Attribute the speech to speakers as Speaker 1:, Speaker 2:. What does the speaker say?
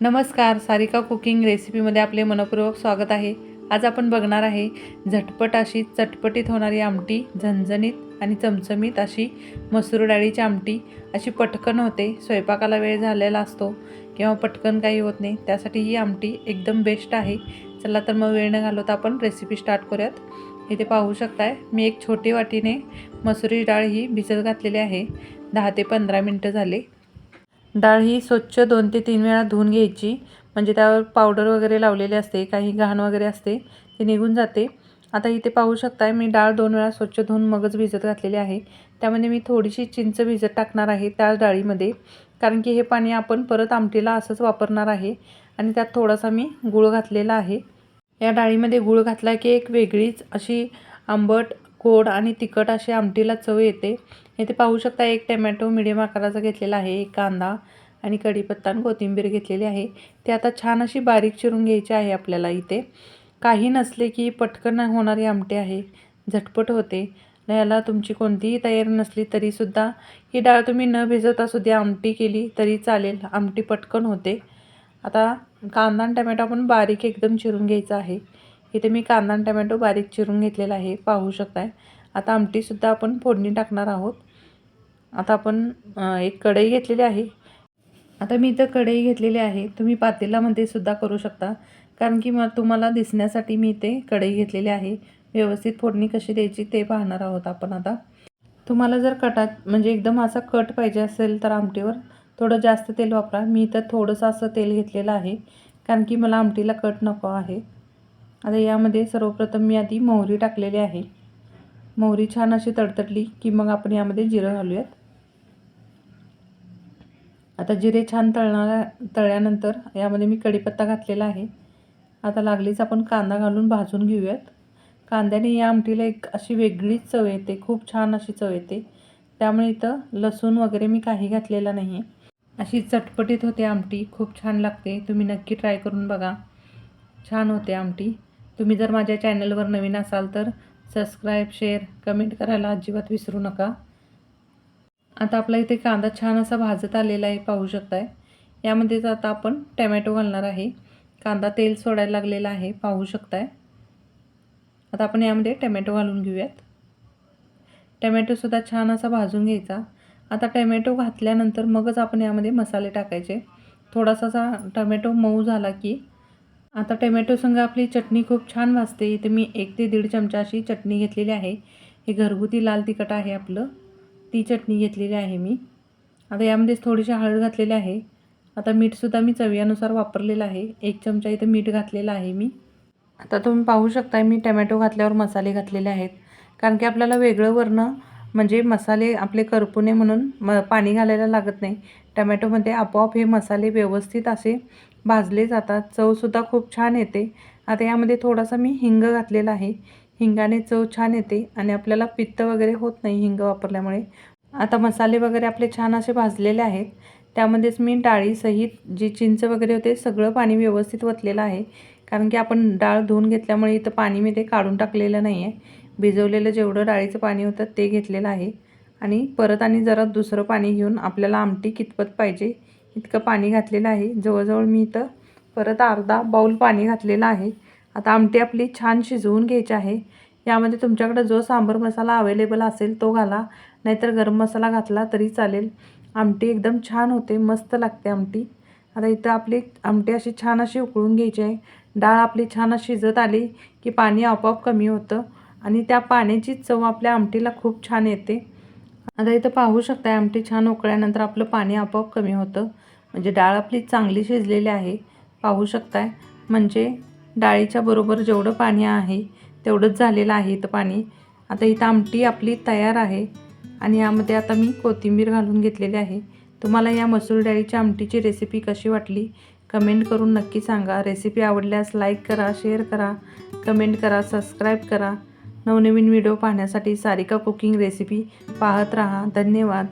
Speaker 1: नमस्कार सारिका कुकिंग रेसिपीमध्ये आपले मनपूर्वक स्वागत आहे. आज आपण बघणार आहे झटपट अशी चटपटीत होणारी आमटी झणझणीत आणि चमचमीत अशी मसूर डाळीची आमटी. अशी पटकन होते स्वयंपाकाला वेळ झालेला असतो किंवा पटकन काही होत नाही त्यासाठी ही आमटी एकदम बेस्ट आहे. चला तर मग वेळ न घालवता आपण रेसिपी स्टार्ट करूयात. इथे पाहू शकताय मी एक छोटी वाटीने मसुरी डाळ ही भिजत घातलेली आहे. दहा ते पंधरा मिनटं झाले. डाळ ही स्वच्छ दोन ते तीन वेळा धुवून घ्यायची. म्हणजे त्यावर पावडर वगैरे लावलेले असते काही घाण वगैरे असते ते निघून जाते. आता इथे पाहू शकताय मी डाळ दोन वेळा स्वच्छ धुवून मगच भिजत घातलेली आहे. त्यामध्ये मी थोडीशी चिंच भिजत टाकणार आहे त्या डाळीमध्ये. कारण की हे पाणी आपण परत आमटीला असंच वापरणार आहे. आणि त्यात थोडासा मी गूळ घातलेला आहे. या डाळीमध्ये गूळ घातला की एक वेगळीच अशी आंबट गोड आणि तिखट अशी आमटीला चव येते. इथे पाहू शकता एक टमॅटो मिडियम आकाराचा घेतलेला आहे एक कांदा आणि कढीपत्ता आणि कोथिंबीर घेतलेली आहे. ते आता छान अशी बारीक चिरून घ्यायची आहे आपल्याला इथे. काही नसले की पटकन होणारी आमटी आहे. झटपट होते. याला तुमची कोणतीही तयारी नसली तरीसुद्धा ही डाळ तुम्ही न भिजवता सुद्धा आमटी केली तरी चालेल. आमटी पटकन होते. आता कांदा आणि टमॅटो आपण बारीक एकदम चिरून घ्यायचा आहे. इथे मी कांदा आणि टमॅटो बारीक चिरून घेतलेला आहे पाहू शकताय. आता आमटीसुद्धा आपण फोडणी टाकणार आहोत. आता आपण एक कढई घेतलेली आहे. आता मी इथं कढई घेतलेली आहे. तुम्ही पातेलामध्ये सुद्धा करू शकता. कारण की मग तुम्हाला दिसण्यासाठी मी इथे कढई घेतलेली आहे. व्यवस्थित फोडणी कशी द्यायची ते पाहणार आहोत आपण आता. तुम्हाला जर कटात म्हणजे एकदम असा कट पाहिजे असेल तर आमटीवर थोडं जास्त तेल वापरा. मी इथं थोडंसं असं तेल घेतलेलं आहे. कारण की मला आमटीला कट नको आहे. आता यामध्ये सर्वप्रथम मी आधी मोहरी टाकलेली आहे. मोहरी छान अशी तडतडली की मग आपण यामध्ये जिरं घालूयात. आता जिरे छान तळणार तळल्यानंतर यामध्ये मी कढीपत्ता घातलेला आहे. आता लागलीच आपण कांदा घालून भाजून घेऊयात. कांद्याने या आमटीला एक अशी वेगळीच चव येते खूप छान अशी चव येते. त्यामुळे इथं लसूण वगैरे मी काही घातलेला नाही अशी चटपटीत होते आमटी खूप छान लागते. तुम्ही नक्की ट्राय करून बघा. छान होते आमटी. तुम्ही जर माझ्या चॅनलवर नवीन असाल तर सबस्क्राईब शेअर कमेंट करायला अजिबात विसरू नका. आता आपला इथे कांदा छान असा भाजत आलेला आहे पाहू शकताय. यामध्येच आता आपण टमॅटो घालणार आहे. कांदा तेल सोडायला लागलेला आहे पाहू शकताय. आता आपण यामध्ये टमॅटो घालून घेऊयात. टमॅटोसुद्धा छान असा भाजून घ्यायचा. आता टमॅटो घातल्यानंतर मगच आपण यामध्ये मसाले टाकायचे. थोडासा असा टमॅटो मऊ झाला की आता टोमॅटोसंग आपली चटणी खूप छान भाजते. इथे मी एक ते दीड चमचा अशी चटणी घेतलेली आहे. हे घरगुती लाल तिखट आहे आपलं. ती चटणी घेतलेली आहे मी. आता यामध्येच थोडीशी हळद घातलेली आहे. आता मीठसुद्धा मी चवीनुसार वापरलेलं आहे. एक चमचा इथं मीठ घातलेलं आहे मी. आता तुम्ही पाहू शकता मी टमॅटो घातल्यावर मसाले घातलेले आहेत. कारण की आपल्याला वेगळं वरणं म्हणजे मसाले आपले करपू नये म्हणून म पाणी घालायला लागत नाही. टमॅटोमध्ये आपोआप हे मसाले व्यवस्थित असे भाजले जातात. चवसुद्धा खूप छान येते. आता यामध्ये थोडासा मी हिंग घातलेला आहे. हिंगाने चव छान येते आणि आपल्याला पित्त वगैरे होत नाही हिंग वापरल्यामुळे. आता मसाले वगैरे आपले छान असे भाजलेले आहेत. त्यामध्येच मी डाळीसहित जी चिंच वगैरे होते सगळं पाणी व्यवस्थित वतलेलं आहे. कारण की आपण डाळ धुवून घेतल्यामुळे इथं पाणी मी ते काढून टाकलेलं नाही आहे भिजवलेलं जेवढं डाळीचं पाणी होतं ते घेतलेलं आहे. आणि परत आणि जरा दुसरं पाणी घेऊन आपल्याला आमटी कितपत पाहिजे इतकं पाणी घातलेलं आहे. जवळजवळ मी इथं परत अर्धा बाऊल पाणी घातलेलं आहे. आता आमटी आपली छान शिजवून घ्यायची आहे. यामध्ये तुमच्याकडे जो सांबर मसाला अवेलेबल असेल तो घाला. नाहीतर गरम मसाला घातला तरी चालेल. आमटी एकदम छान होते. मस्त लागते आमटी. आता इथं आपली आमटी अशी छान अशी उकळून घ्यायची आहे. डाळ आपली छान अशी शिजत आली की पाणी आपोआप कमी होतं आणि त्या पाण्याची चव आपल्या आमटीला खूप छान येते. आता इथं पाहू शकताय आमटी छान उकळल्यानंतर आपलं पाणी आपोआप कमी होतं. म्हणजे डाळ आपली चांगली शिजलेली आहे. पाहू शकताय. म्हणजे डाळीच्या बरोबर जेवढं पाणी आहे तेवढंच झालेलं आहे इथं पाणी. आता इथं आमटी आपली तयार आहे. आणि यामध्ये आता मी कोथिंबीर घालून घेतलेली आहे. तुम्हाला या मसूर डाळीच्या आमटीची रेसिपी कशी वाटली? कमेंट करून नक्की सांगा. रेसिपी आवडल्यास लाईक करा शेअर करा. कमेंट करा सबस्क्राईब करा. नवनवीन व्हिडिओ पाहण्यासाठी सारिका कुकिंग रेसिपी पाहत रहा. धन्यवाद.